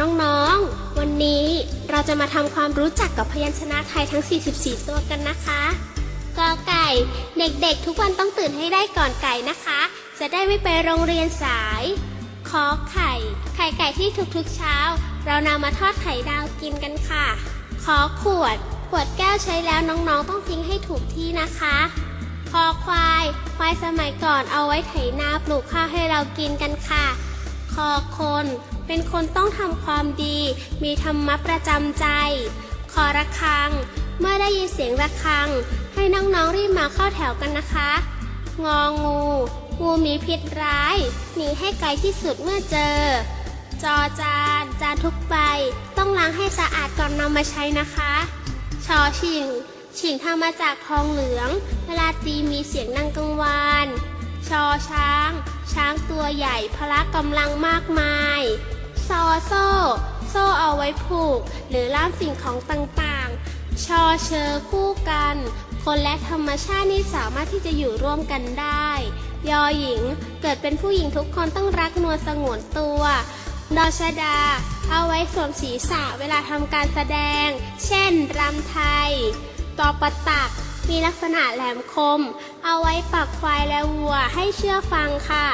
น้องๆ วันนี้เราจะมาทำความรู้จักกับพยัญชนะไทยทั้ง 44 ตัวกันนะคะกอไก่ เด็กๆ ทุกวันต้องตื่นให้ได้ก่อนไก่นะคะ จะได้ไม่ไปโรงเรียนสายขอไข่ ไข่ไก่ที่ทุกๆเช้า เรานำมาทอดไข่ดาวกินกันค่ะ ขอขวด ขวดแก้วใช้แล้วน้องๆ ต้องทิ้งให้ถูกที่นะคะคอควาย ควายสมัยก่อนเอาไว้ไถนาปลูกข้าวให้เรากินกันค่ะ อคน เป็นคนต้องทำความดี มีธรรมะประจำใจคอระฆัง เมื่อได้ยินเสียงระฆัง ให้น้องๆรีบมาเข้าแถวกันนะคะ งองู งูมีพิษร้าย หนีให้ไกลที่สุดเมื่อเจอ จอจาน จานทุกใบ ต้องล้างให้สะอาดก่อนนำมาใช้นะคะชอชิงชิงทำมาจากทองเหลือง เวลาตีมีเสียงดังกังวาน ชอช้าง ช้างตัวใหญ่พละกำลังมากมาย ซอโซ่ โซ่เอาไว้ผูก หรือล่ามสิ่งของต่างๆ ชอเชอคู่กัน คนและธรรมชาตินี่สามารถที่จะอยู่ร่วมกันได้ ยอหญิง เกิดเป็นผู้หญิงทุกคนต้องรักนวลสงวนตัวดอชดา เอาไว้สวมศีรษะเวลาทำการแสดง เช่นรำไทยตอปตัก มีลักษณะแหลมคม เอาไว้ปักควายและวัวให้เชื่อฟังค่ะ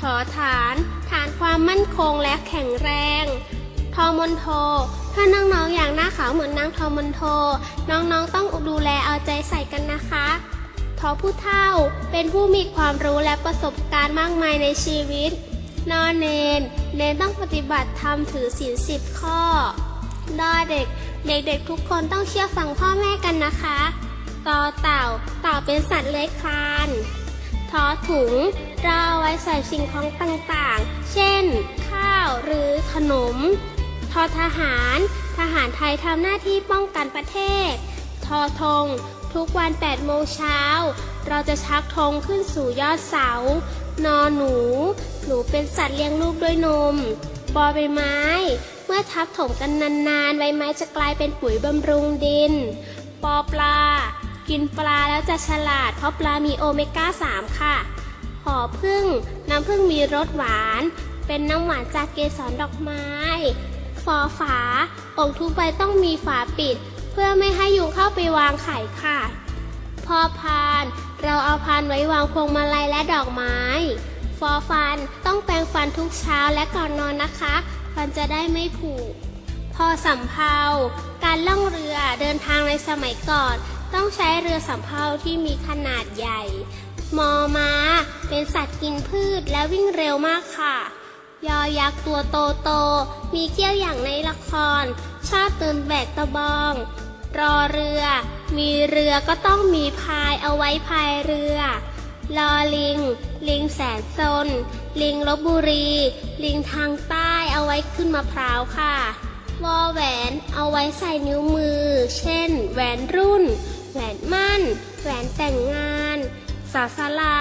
ถอฐาน ฐานความมั่นคงและแข็งแรง ทอมนโท ถ้าน้องๆอย่างหน้าขาวเหมือนนางทอมนโท น้องๆต้องดูแลเอาใจใส่กันนะคะทอผู้เฒ่าเป็นผู้มีความรู้และประสบการณ์มากมายในชีวิต นอนเนน เนนต้องปฏิบัติธรรมถือศีลสิบข้อดอเด็ก เด็กๆทุกคนต้องเชื่อฟังพ่อแม่กันนะคะ ตอเต่าเต่าเป็นสัตว์เลื้อยคลานทอถุงเราเอาไว้ใส่สิ่งของต่างๆ เช่น ข้าวหรือขนม ทอทหาร ทหารไทยทำหน้าที่ป้องกันประเทศ ทอธงทุกวัน8โมงเช้า เราจะชักธงขึ้นสู่ยอดเสา นอหนู หนูเป็นสัตว์เลี้ยงลูกด้วยนม บอใบไม้ เมื่อทับถมกันนานๆ ใบไม้จะกลายเป็นปุ๋ยบำรุงดิน ปอปลา กินปลาแล้วจะฉลาด เพราะปลามีโอเมก้า 3 ค่ะหอพึ่ง น้ำพึ่งมีรสหวาน เป็นน้ำหวานจากเกสรดอกไม้ ฟอฝาองทุกใบต้องมีฝาปิด เพื่อไม่ให้ยุงเข้าไปวางไข่ค่ะ พอพาน เราเอาพานไว้วางพวงมาลัยและดอกไม้ ฟอฟันต้องแปรงฟันทุกเช้าและก่อนนอนนะคะ ฟันจะได้ไม่ผุพอสำเภาการล่องเรือเดินทางในสมัยก่อน ต้องใช้เรือสำเภาที่มีขนาดใหญ่ มอม้า เป็นสัตว์กินพืชและวิ่งเร็วมากค่ะ ยอยักษ์ตัวโตโต มีเกี้ยวอย่างในละคร ชอบตื่นแบกตะบอง รอเรือ มีเรือก็ต้องมีพายเอาไว้พายเรือลอลิง ลิงแสนซน ลิงลบบุรี ลิงทางใต้เอาไว้ขึ้นมะพร้าวค่ะวอแหวนเอาไว้ใส่นิ้วมือ เช่น แหวนรุ่น แหวนมั่น แหวนแต่งงาน สาศาลา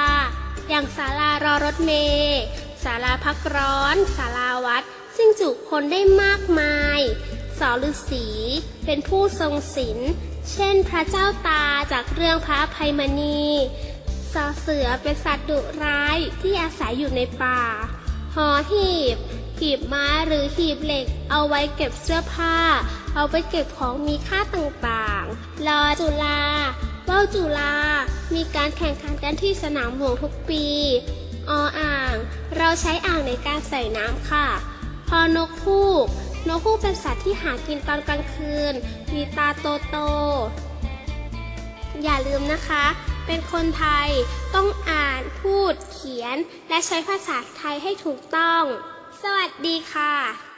อย่างศาลารอรถเมล์ศาลาพักร้อนศาลาวัด ซึ่งจุคนได้มากมายสอฤาษีเป็นผู้ทรงศีลเช่นพระเจ้าตาจากเรื่องพระภัยมณีสอเสือเป็นสัตว์ดุร้ายที่อาศัยอยู่ในป่า หอหีบ หีบไม้หรือหีบเหล็ก เอาไว้เก็บเสื้อผ้า เอาไว้เก็บของมีค่าต่างๆลอจุฬาว่าวจุฬามีการแข่งขันกันที่สนามหลวงทุกปี ออ่าง เราใช้อ่างในการใส่น้ำค่ะ พอนกฮูกนกฮูกเป็นสัตว์ที่หากินตอนกลางคืน มีตาโตๆอย่าลืมนะคะ เป็นคนไทยต้องอ่าน พูด เขียน และใช้ภาษาไทยให้ถูกต้อง สวัสดีค่ะ